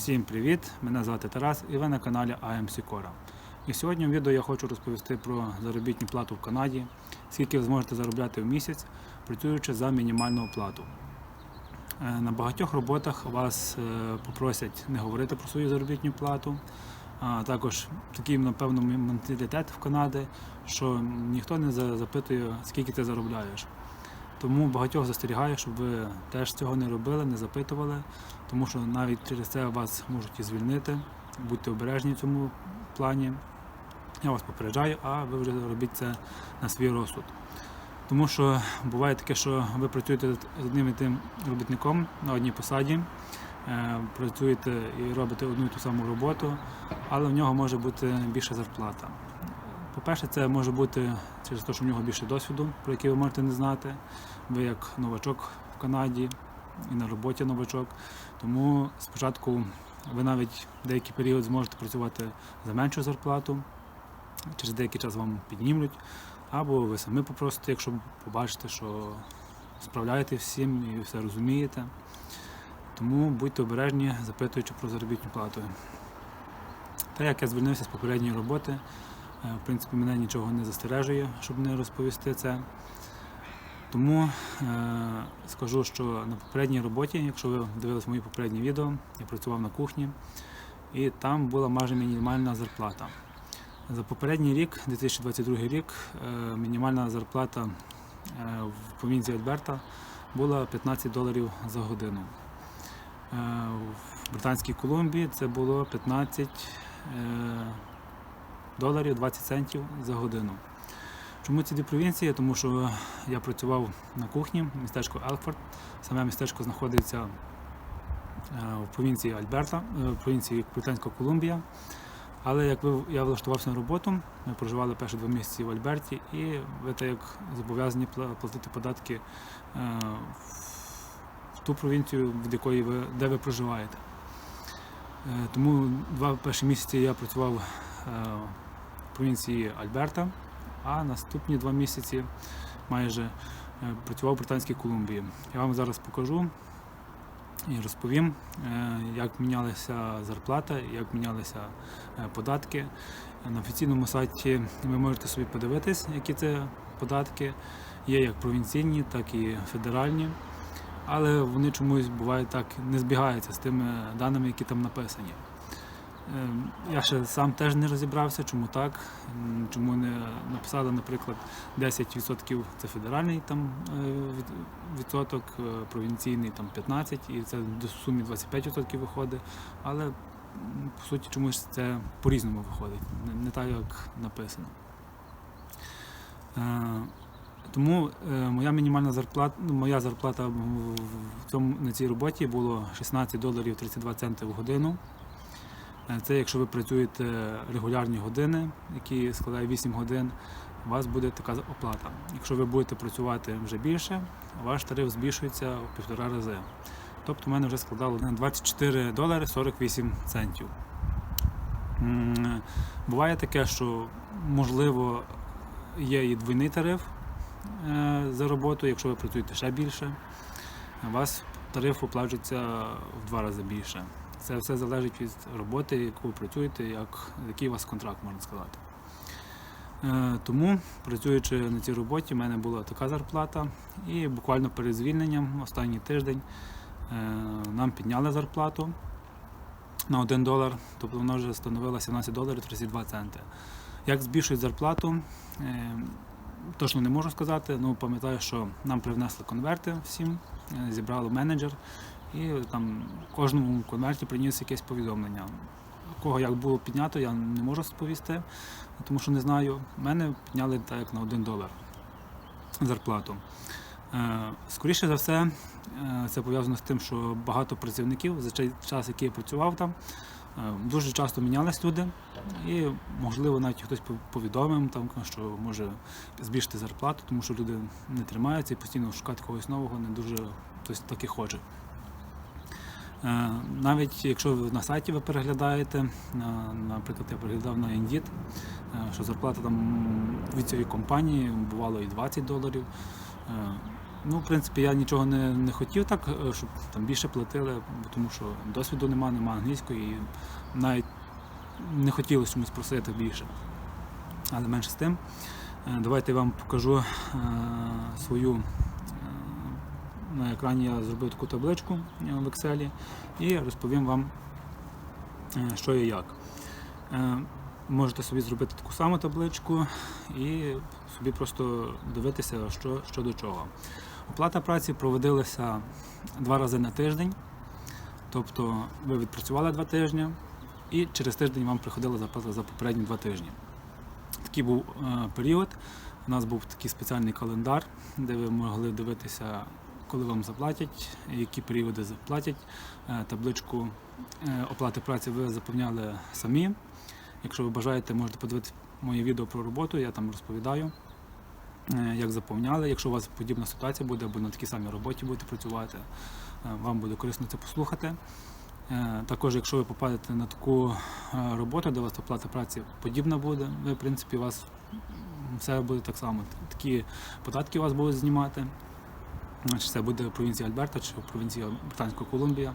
Всім привіт! Мене звати Тарас і ви на каналі AMC Cora. І сьогодні в відео я хочу розповісти про заробітну плату в Канаді, скільки ви зможете заробляти в місяць, працюючи за мінімальну оплату. Е, На багатьох роботах вас е, попросять не говорити про свою заробітну плату. А також такий, напевно, менталітет в Канаді, що ніхто не запитує, скільки ти заробляєш. Тому багатьох застерігаю, щоб ви теж цього не робили, не запитували, тому що навіть через це вас можуть і звільнити. Будьте обережні в цьому плані. Я вас попереджаю, а ви вже робіть це на свій розсуд. Тому що буває таке, що ви працюєте з одним і тим робітником на одній посаді, е, працюєте і робите одну і ту саму роботу, але в нього може бути більша зарплата. По-перше, це може бути через те, що в нього більше досвіду, про який ви можете не знати. Ви як новачок в Канаді і на роботі новачок. Тому спочатку ви навіть деякий період зможете працювати за меншу зарплату, через деякий час вам піднімуть, або ви самі попросите, якщо побачите, що справляєтесь всім і все розумієте. Тому будьте обережні, запитуючи про заробітну плату. Та як я звільнився з попередньої роботи, В принципі, мене нічого не застережує, щоб не розповісти це. Тому е, скажу, що на попередній роботі, якщо ви дивились мої попередні відео, я працював на кухні, і там була майже мінімальна зарплата. За попередній рік, 2022 рік, е, мінімальна зарплата е, в провінції Альберта була 15 доларів за годину. Е, В Британській Колумбії це було 15 е, доларів 20 центів за годину. Чому ці дві провінції? Тому що я працював на кухні, містечко Елфорд. Саме містечко знаходиться е, в провінції Альберта, е, в провінції Британська Колумбія. Але як я влаштувався на роботу, ми проживали перші два місяці в Альберті, і ви так як зобов'язані платити податки е, в ту провінцію, від якої ви, де ви проживаєте. Тому два перші місяці я працював в провінції Альберта, а наступні два місяці майже е, працював в Британській Колумбії. Я вам зараз покажу і розповім, е, як мінялася зарплата, як мінялися е, податки. На офіційному сайті ви можете собі подивитись, які це податки. Є як провінційні, так і федеральні. Але вони чомусь бувають так не збігаються з тими даними, які там написані. Ем, Я ще сам теж не розібрався, чому так, чому не написали, наприклад, 10% це федеральний там е, відсоток, е, провінційний там 15%, і це до сумі 25% виходить. Але по суті чомусь це по-різному виходить, не, так, як написано. Е, Тому моя мінімальна зарплата, ну, моя зарплата в цьому, на цій роботі було 16 доларів 32 центи в годину. Е, Це якщо ви працюєте регулярні години, які складають 8 годин, у вас буде така оплата. Якщо ви будете працювати вже більше, ваш тариф збільшується в півтора рази. Тобто в мене вже складало на 24 долари 48 центів. Буває таке, що можливо є і двойний тариф е, за роботу, якщо ви працюєте ще більше, у вас тариф оплачується в два рази більше. Це все залежить від роботи, яку ви працюєте, як, який у вас контракт, можна сказати. Е, Тому, працюючи на цій роботі, в мене була така зарплата, і буквально перед звільненням, останній тиждень, е, нам підняли зарплату на 1 долар, тобто вона вже становила 17 доларів 32 центи. Як збільшують зарплату, е, точно не можу сказати, але пам'ятаю, що нам привнесли конверти всім, зібрали менеджер, і там кожному конверті приніс якесь повідомлення. Кого як було піднято, я не можу сповісти, тому що не знаю. Мене підняли так як на 1 долар зарплату. Е, Скоріше за все, е, це пов'язано з тим, що багато працівників за цей час, який я працював там, е, дуже часто мінялись люди, і можливо навіть хтось повідомив там, що може збільшити зарплату, тому що люди не тримаються і постійно шукати когось нового не дуже хтось таки хоче. Е, Навіть якщо ви на сайті ви переглядаєте, наприклад, я переглядав на Indeed, е, що зарплата там від цієї компанії бувало і 20 доларів. Е, Ну, в принципі, я нічого не, не хотів так, е, щоб там більше платили, тому що досвіду нема, нема англійської, і навіть не хотілося чомусь просити більше. Але менше з тим, е, давайте я вам покажу е, свою. На екрані я зробив таку табличку е, в Excel і розповім вам, е, що і як. Е, Можете собі зробити таку саму табличку і собі просто дивитися, що, що до чого. Оплата праці проводилася два рази на тиждень, тобто ви відпрацювали два тижні і через тиждень вам приходила зарплата за попередні два тижні. Такий був період. У нас був такий спеціальний календар, де ви могли дивитися, коли вам заплатять, які періоди заплатять. Е, табличку е, оплати праці ви заповняли самі. Якщо ви бажаєте, можете подивитися моє відео про роботу, я там розповідаю, е, як заповняли. Якщо у вас подібна ситуація буде, або на такій самій роботі будете працювати, вам буде корисно це послухати. Також, якщо ви попадете на таку роботу, де у вас оплата праці подібна буде, ви, в принципі, у вас все буде так само. Такі податки у вас будуть знімати. Чи це буде в провінції Альберта, чи в провінції Британська Колумбія.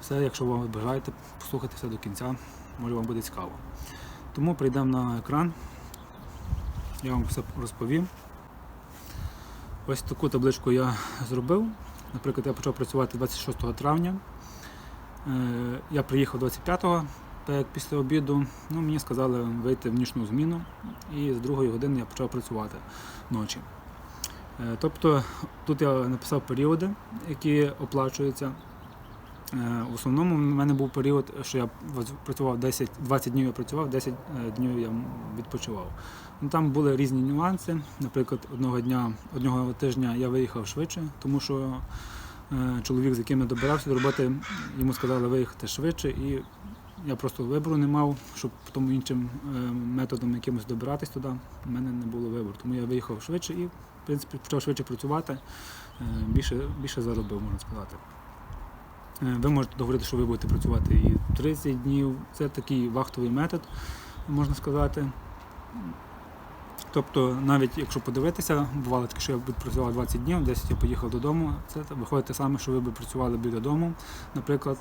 Все, якщо ви бажаєте послухати все до кінця, може вам буде цікаво. Тому прийдемо на екран, я вам все розповім. Ось таку табличку я зробив. Наприклад, я почав працювати 26 травня. Е, Я приїхав 25-го, так як після обіду. Ну, мені сказали вийти в нічну зміну, і з другої години я почав працювати ночі. Е, Тобто тут я написав періоди, які оплачуються. Е, В основному в мене був період, що я працював 10, 20 днів я працював, 10 е, днів я відпочивав. Ну, там були різні нюанси. Наприклад, одного дня, одного тижня я виїхав швидше, тому що чоловік, з яким я добирався до роботи, йому сказали виїхати швидше, і я просто вибору не мав, щоб тому іншим е, методом якимось добиратись туди. У мене не було вибору. Тому я виїхав швидше і, в принципі, почав швидше працювати, е, більше, більше заробив, можна сказати. Е, Ви можете говорити, що ви будете працювати і 30 днів. Це такий вахтовий метод, можна сказати. Тобто, навіть якщо подивитися, бувало таке, що я відпрацював 20 днів, 10 я поїхав додому. Це виходить те саме, що ви б працювали б додому, наприклад,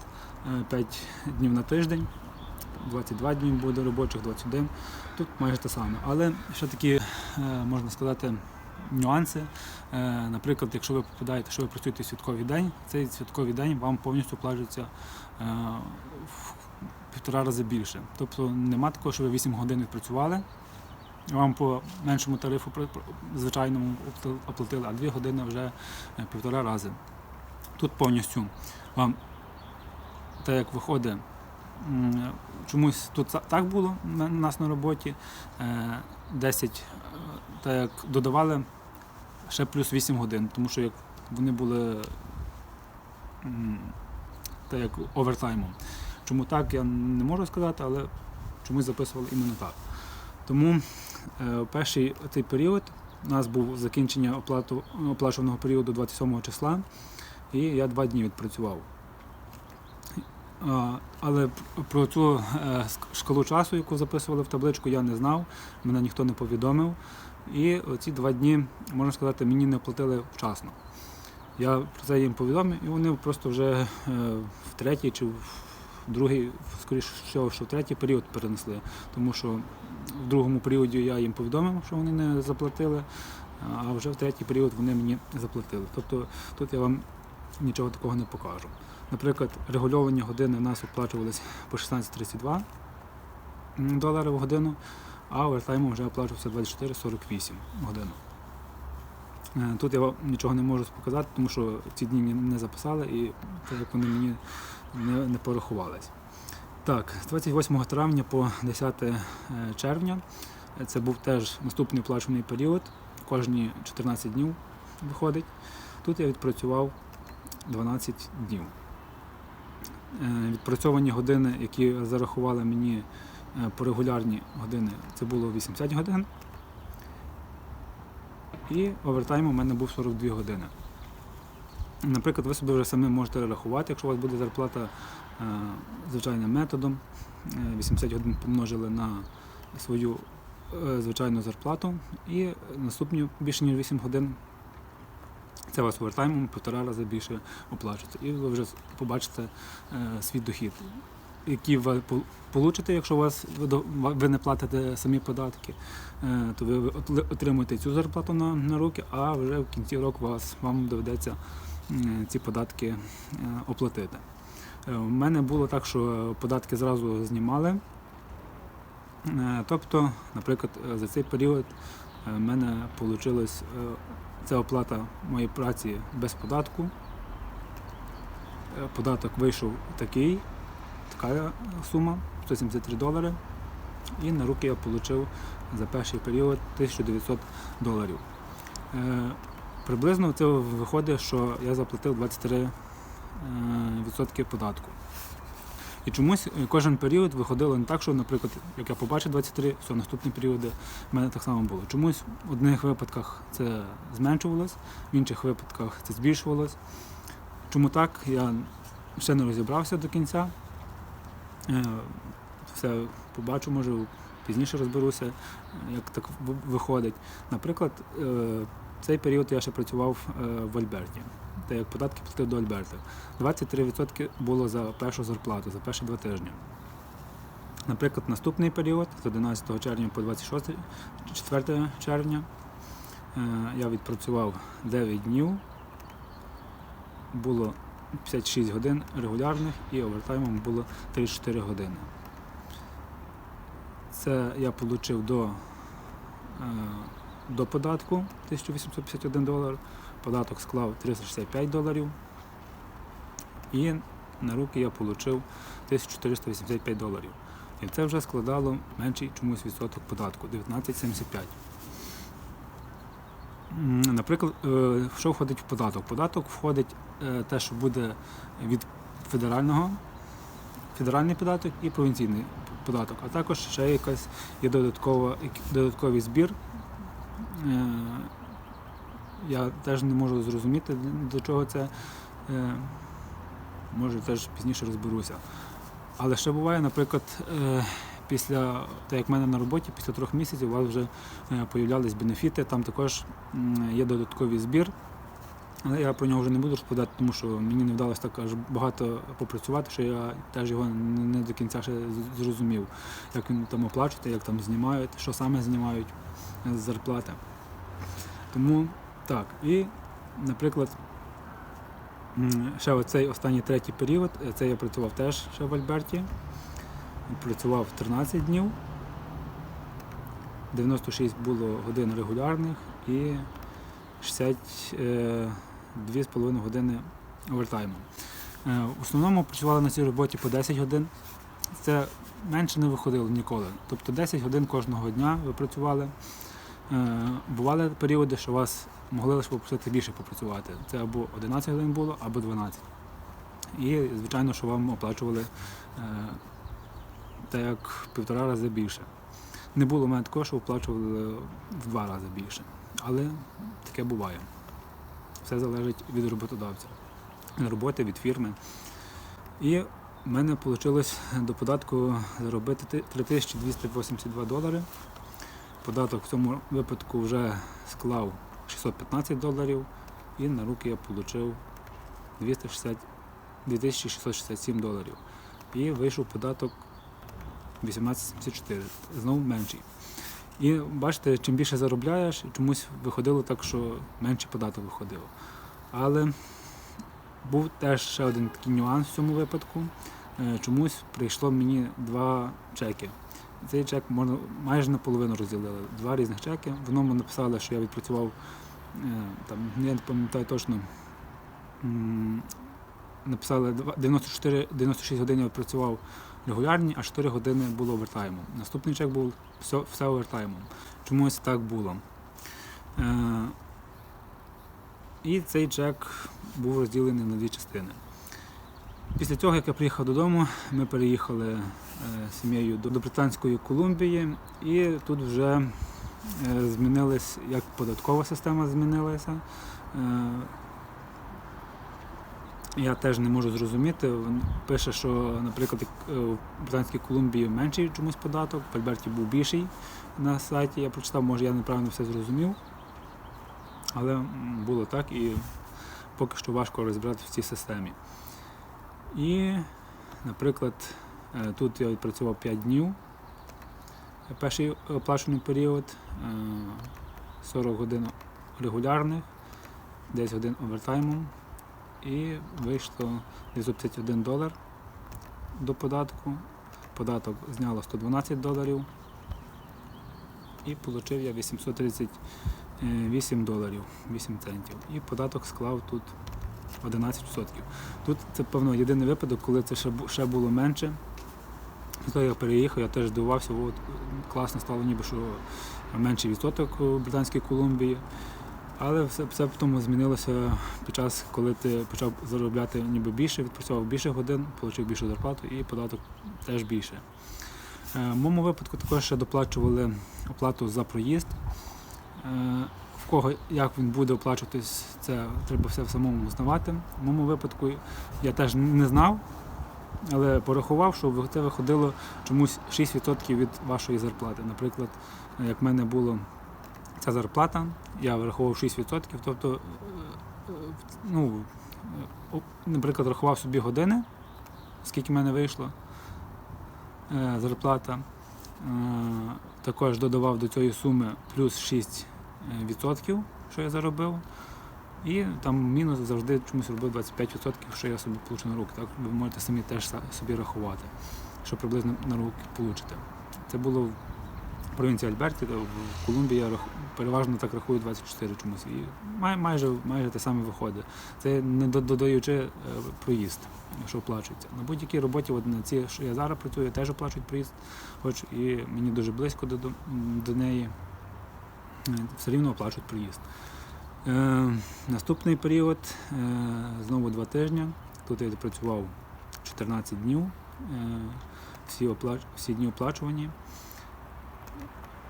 5 днів на тиждень, 22 дні буде робочих, 21. Тут майже те саме. Але ще такі, е, можна сказати, нюанси. Е, Наприклад, якщо ви попадаєте, що ви працюєте святковий день, цей святковий день вам повністю оплачується е, в півтора рази більше. Тобто нема такого, що ви 8 годин відпрацювали, вам по меншому тарифу звичайному оплатили, а 2 години вже е, півтора рази. Тут повністю вам так як виходить, чомусь тут так було у нас на роботі. е, 10, е, так як додавали ще плюс 8 годин, тому що як вони були так як овертаймом. Чому так, я не можу сказати, але чомусь записували іменно так. Тому е, перший цей період у нас був закінчення оплату, оплачуваного періоду 27 числа, і я два дні відпрацював. Але про цю е, шкалу часу, яку записували в табличку, я не знав, мене ніхто не повідомив. І ці два дні, можна сказати, мені не платили вчасно. Я про це їм повідомив, і вони просто вже е, в третій чи в другий, скоріше що в третій період перенесли. Тому що в другому періоді я їм повідомив, що вони не заплатили, а вже в третій період вони мені заплатили. Тобто тут я вам нічого такого не покажу. Наприклад, регульовані години в нас оплачувалися по 16,32 долари в годину, а овертаймом вже оплачувався 24,48 годину. Е, Тут я вам нічого не можу показати, тому що ці дні не записали і так вони мені не, не порахувались. Так, з 28 травня по 10 е, червня це був теж наступний оплачуваний період, кожні 14 днів виходить. Тут я відпрацював 12 днів. Е, Відпрацьовані години, які зарахували мені е, по регулярні години, це було 80 годин. І овертайм у мене був 42 години. Наприклад, ви собі вже самі можете рахувати, якщо у вас буде зарплата звичайним методом. е, 80 годин помножили на свою е, звичайну зарплату і наступні більше ніж 8 годин Це вас овертаймом півтора рази більше оплачується. І ви вже побачите е, свій дохід, який ви пол- получите, якщо вас ви, не платите самі податки, е, то ви отримуєте цю зарплату на, на руки, а вже в кінці року вас, вам доведеться ці податки е, оплатити. Е, У мене було так, що податки зразу знімали. Е, Тобто, наприклад, е, за цей період е, в мене вийшло це оплата моєї праці без податку. Е, Податок вийшов такий, така сума 173 долари. І на руки я отримав за перший період 1900 доларів. Е, Приблизно це виходить, що я заплатив 23 е, відсотки податку. І чомусь е, кожен період виходило не так, що, наприклад, як я побачив 23, все, наступні періоди в мене так само було. Чомусь в одних випадках це зменшувалось, в інших випадках це збільшувалось. Чому так, я ще не розібрався до кінця. Е, Все побачу, може пізніше розберуся, як так виходить. Наприклад, цей період я ще працював в Альберті, та як податки платив до Альберта. 23% було за першу зарплату, за перші два тижні. Наприклад, наступний період з 11 червня по 26 4 червня е, я відпрацював 9 днів, було 56 годин регулярних і овертаймом було 34 години. Це я отримав до, е, до податку 1851 долар. Податок склав 365 доларів. І на руки я отримав 1485 доларів. І це вже складало менший чомусь відсоток податку 19,75. Наприклад, е, що входить в податок? Податок входить е, те, що буде від федерального, федеральний податок і провінційний податок, а також ще якась є додатковий збір. Е, Я теж не можу зрозуміти, до чого це. Е, Може, теж пізніше розберуся. Але ще буває, наприклад, е, після так як в мене на роботі, після трьох місяців у вас вже е, появлялись бенефіти, там також є додатковий збір. Але я про нього вже не буду розповідати, тому що мені не вдалося так аж багато попрацювати, що я теж його не до кінця ще зрозумів, як він там оплачується, як там знімають, що саме знімають з зарплати. Тому так. І, наприклад, ще оцей останній третій період, е, це я працював теж ще в Альберті. Працював 13 днів. 96 було годин регулярних і 62,5 години овертайму. Е, В основному працювали на цій роботі по 10 годин. Це менше не виходило ніколи. Тобто 10 годин кожного дня ви працювали. Е, Бували періоди, що вас могли лише попросити більше попрацювати. Це або 11 годин було, або 12. І, звичайно, що вам оплачували е, так як півтора рази більше. Не було в мене такого, що оплачували в два рази більше. Але таке буває. Все залежить від роботодавця, від роботи, від фірми. І в мене вийшло до податку заробити 3282 долари. Податок в цьому випадку вже склав 615 доларів, і на руки я отримав 2667 доларів. І вийшов податок 1874, знову менший. І бачите, чим більше заробляєш, чомусь виходило так, що менший податок виходив. Але був теж ще один такий нюанс в цьому випадку. Е, Чомусь прийшло мені два чеки. Цей чек можна майже наполовину розділили. Два різних чеки. В одному написали, що я відпрацював е, там, я не пам'ятаю точно. Написали 94, 96 годин я відпрацював регулярні, а 4 години було овертаймом. Наступний чек був все, все овертаймом. Чомусь так було. Е, і цей чек був розділений на дві частини. Після цього, як я приїхав додому, ми переїхали е, з сім'єю до, Британської Колумбії, і тут вже е, змінилась, як податкова система змінилася. Е, я теж не можу зрозуміти. Він Пише, що, наприклад, в Британській Колумбії менший чомусь податок, в Альберті був більший на сайті. Я прочитав, може я неправильно все зрозумів. Але було так і поки що важко розібрати в цій системі. І, наприклад, е, тут я відпрацював 5 днів. Перший оплачений період, е, 40 годин регулярних, 10 годин овертаймом. І вийшло 951 долар до податку. Податок зняло 112 доларів. І отримав я 838 доларів 8 центів. І податок склав тут 11%. Тут це, певно, єдиний випадок, коли це ще, ще було менше. Коли я переїхав, я теж здивувався, от, класно стало ніби, що менший відсоток у Британській Колумбії. Але все, все потім змінилося під час, коли ти почав заробляти ніби більше, відпрацьовував більше годин, отримав більшу зарплату і податок теж більше. Е, В моєму випадку також ще доплачували оплату за проїзд. В кого як він буде оплачуватись, це треба все самому знавати. В моєму випадку я теж не знав, але порахував, що це виходило чомусь 6% від вашої зарплати. Наприклад, як в мене була ця зарплата, я враховував 6%, тобто, е, е, ну, е, наприклад, рахував собі години, скільки в мене вийшло зарплата. Також додавав до цієї суми плюс 6%, е, відсотків, що я заробив. І там мінус завжди чомусь робив 25%, що я собі получу на руки. Так? Ви можете самі теж собі рахувати, що приблизно на руки получите. Це було в провінції Альберті, в Колумбії я переважно так рахую 24 чомусь. І май, майже, майже те саме виходить. Це не додаючи е, проїзд, що оплачується. На будь-якій роботі, от на ці, що я зараз працюю, теж оплачують проїзд, хоч і мені дуже близько до, до, неї, е, все рівно оплачують проїзд. Е, наступний період е, знову два тижні. Тут я працював 14 днів. Е, всі, оплач... всі дні оплачувані.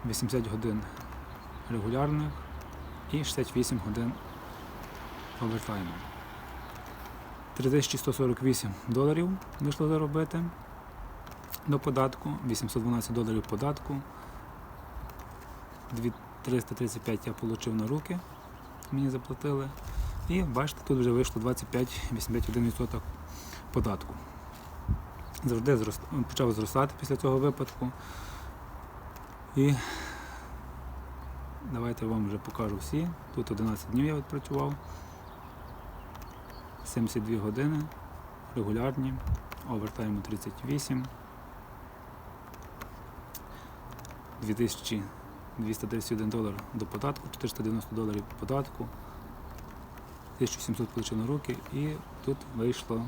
80 годин регулярних і 68 годин овертайму. 3148 доларів вийшло заробити до податку, 812 доларів податку, 2335 я отримав на руки, мені заплатили. І бачите, тут вже вийшло 25-81% податку. Завжди зрос- почав зростати після цього випадку. І давайте вам вже покажу всі. Тут 11 днів я відпрацював. 72 години регулярні, овертайму 38. 2231 долар до податку, 490 доларів податку, 1700 получив на руки і тут вийшло,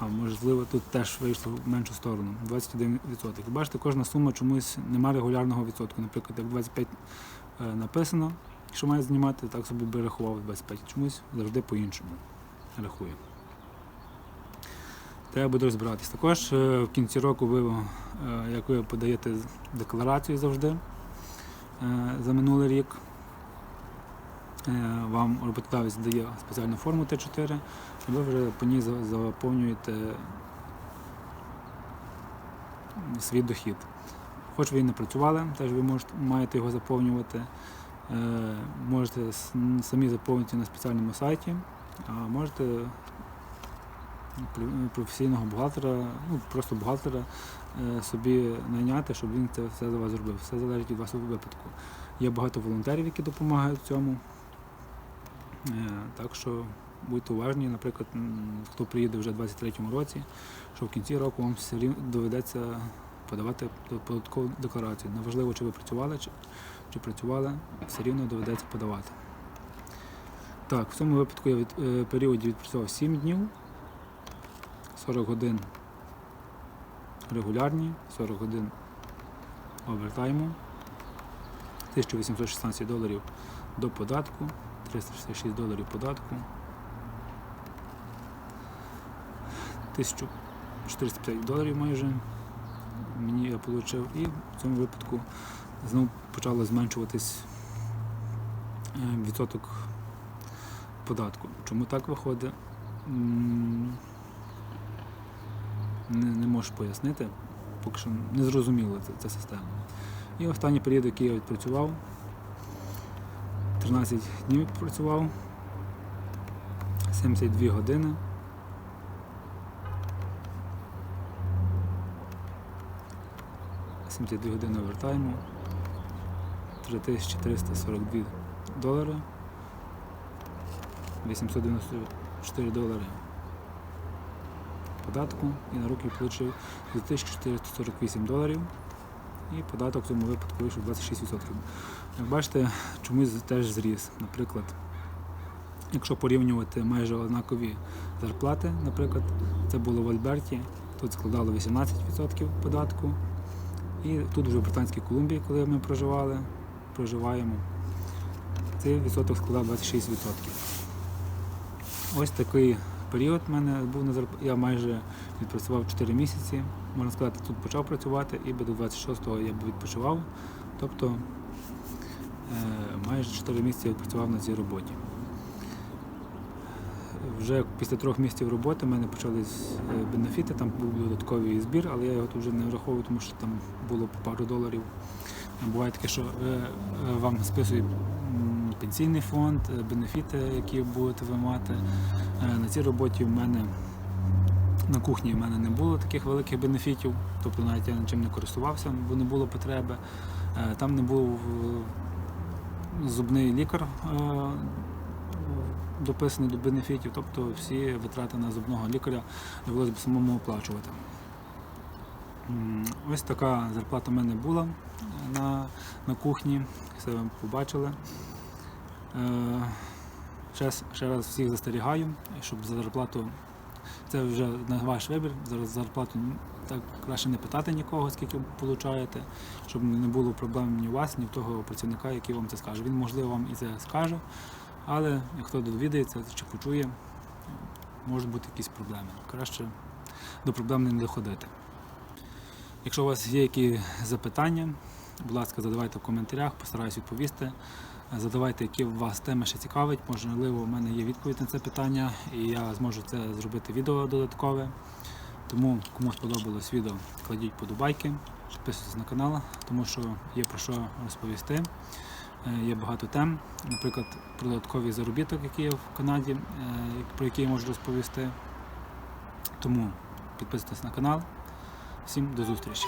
а можливо тут теж вийшло в меншу сторону, 21%. Бачите, кожна сума чомусь немає регулярного відсотку. Наприклад, як 25 е, написано, що має знімати, так собі би рахував 25. Чомусь завжди по-іншому рахує. Треба буде розбиратись. Також е, в кінці року ви, е, як ви подаєте декларацію завжди за минулий рік, е, вам роботодавець дає спеціальну форму Т4, і ви вже по ній заповнюєте свій дохід. Хоч ви і не працювали, теж ви можете, маєте його заповнювати. Е, Можете самі заповнити на спеціальному сайті, а можете професійного бухгалтера, ну просто бухгалтера е, собі найняти, щоб він це все за вас зробив. Все залежить від вашого випадку. Є багато волонтерів, які допомагають в цьому. Е, Так що будьте уважні, наприклад, хто приїде вже в 23-му році, що в кінці року вам все рівно доведеться подавати податкову декларацію. Неважливо, чи ви працювали, чи, чи працювали, все рівно доведеться подавати. Так, в цьому випадку я від е, періоді відпрацював 7 днів, 40 годин регулярні, 40 годин овертайму, 1816 доларів до податку, 366 доларів податку, 1450 доларів майже мені я отримав, і в цьому випадку знову почало зменшуватись е, відсоток податку. Чому так виходить? Не, не можу пояснити, поки що не зрозуміла ця, ця система. І останній період, який я відпрацював, 14 днів працював. 72 години. «72 години овертайму. 3342 долари. 894 долари податку і на руки отримав 2448 доларів. І податок в цьому випадку вийшов 26%. Як бачите, чомусь теж зріс. Наприклад, якщо порівнювати майже однакові зарплати, наприклад, це було в Альберті, тут складало 18% податку. І тут вже в Британській Колумбії, коли ми проживали, проживаємо, цей відсоток складав 26%. Ось такий період в мене був на зарп... Я майже відпрацював 4 місяці. Можна сказати, тут почав працювати і до 26-го я б відпочивав. Тобто е, майже 4 місяці я відпрацював на цій роботі. Вже після трьох місяців роботи в мене почались е, бенефіти, там був додатковий збір, але я його тут вже не враховую, тому що там було пару доларів. Буває таке, що е, вам списують пенсійний фонд, е, бенефіти, які будете ви мати. Е, На цій роботі в мене на кухні в мене не було таких великих бенефітів, тобто навіть я нічим не користувався, бо не було потреби. Е, Там не був зубний лікар дописаний до бенефітів, тобто всі витрати на зубного лікаря довелося б самому оплачувати. Ось така зарплата в мене була на, на кухні, все ви побачили. Е, Ще, раз- всіх застерігаю, щоб за зарплату, це вже на ваш вибір, за зарплату так краще не питати нікого, скільки ви получаєте, щоб не було проблем ні у вас, ні в того працівника, який вам це скаже. Він, можливо, вам і це скаже, але хто довідається чи почує, можуть бути якісь проблеми. Краще до проблем не доходити. Якщо у вас є якісь запитання, будь ласка, задавайте в коментарях, постараюсь відповісти. Задавайте, які вас теми ще цікавить. Можливо, у мене є відповідь на це питання, і я зможу це зробити відео додаткове. Тому, кому сподобалось відео, кладіть подобайки, підписуйтесь на канал, тому що є про що розповісти. Е, Є багато тем, наприклад, про додатковий заробіток, який є в Канаді, е, про який я можу розповісти. Тому підписуйтесь на канал. Всім до зустрічі!